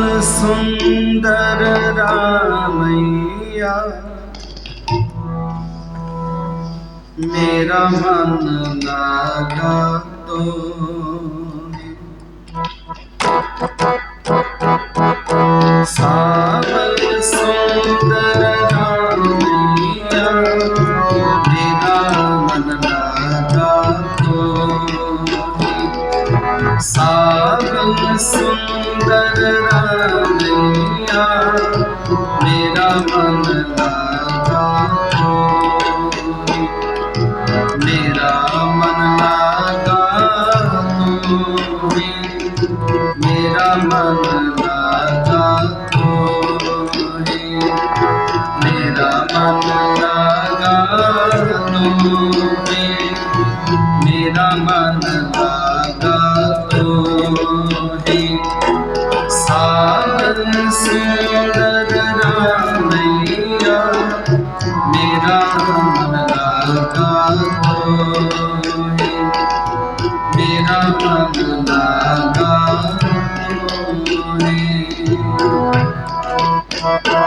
सुन्दर रामैया मेरा मन लागा तो सावल सुन्दर ਮੇਰਾ ਮਨ ਲਾਗਾ ਤੋਹੇ ਮੇਰਾ ਮਨ ਲਾਗਾ ਤੋਹੇ ਮੇਰਾ ਮਨ ਲਾਗਾ ਤੋਹੇ ਸਾਧਨ ਸੁੰਦਰ ਰਾਮ ਮੇਰਾ ਮਨ ਲਾਗਾ ਤੋਹੇ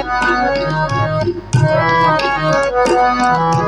Thank you.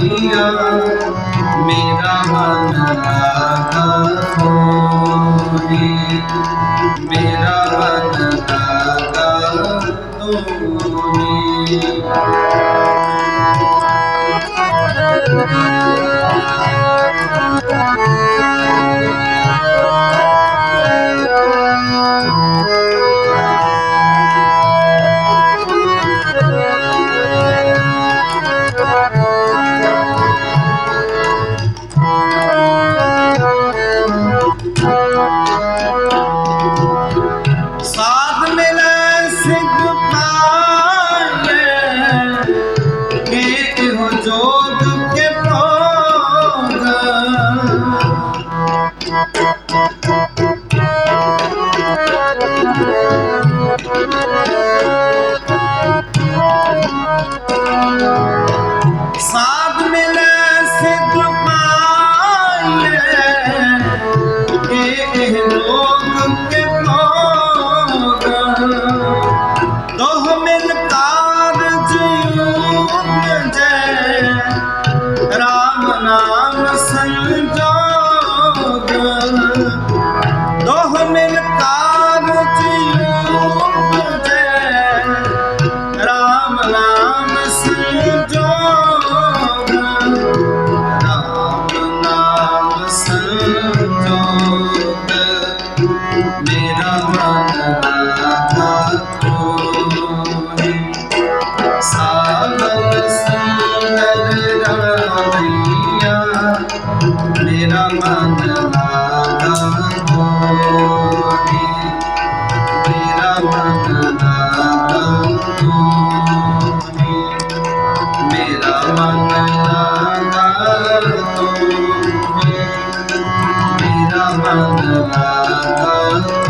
दुनिया मेरा मन लगा होने मेरा मन लगा तूने ਮੇਰਾ ਮਨ ਲਾਗਾ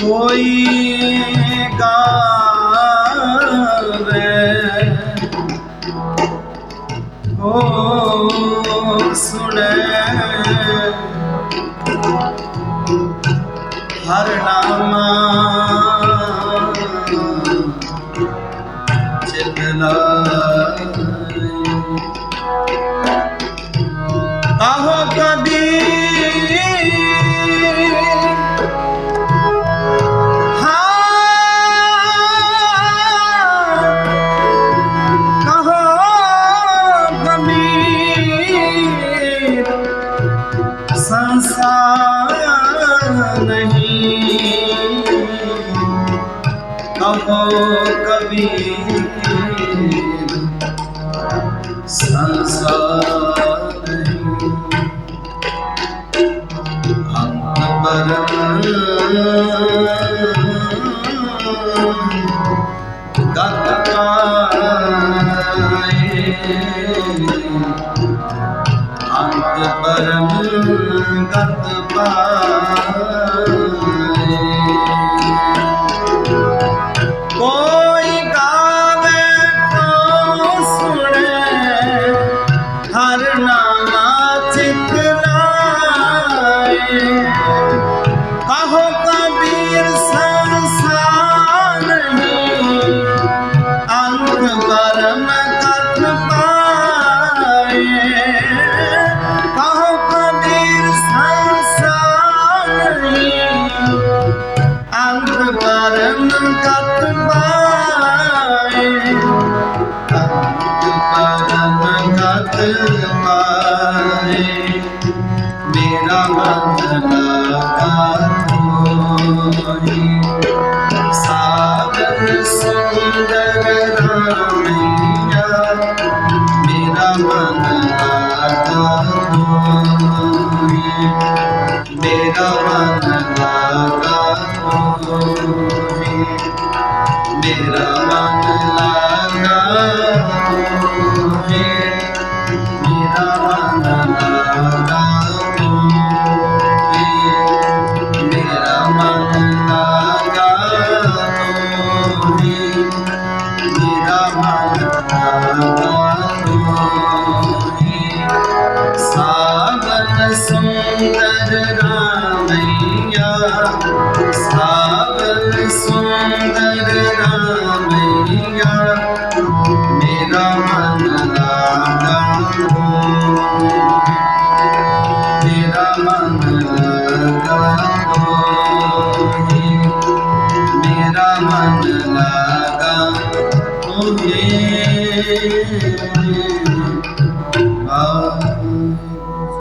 ਕੋਈ ਗਾਵੇ ਹੋ ਸੁਣੇ। ਹਰ ਨਾਮਾ ਚਿਤ ਲਾ ਵੇਖੇ ਸੰਸਾਰ ਨਹੀਂ ਅੰਤ ਪਰਮ ਗਤ ਪਾਏ ਅੰਤ ਪਰਮ ਗਤ ਪਾਏ மரணம் காத்து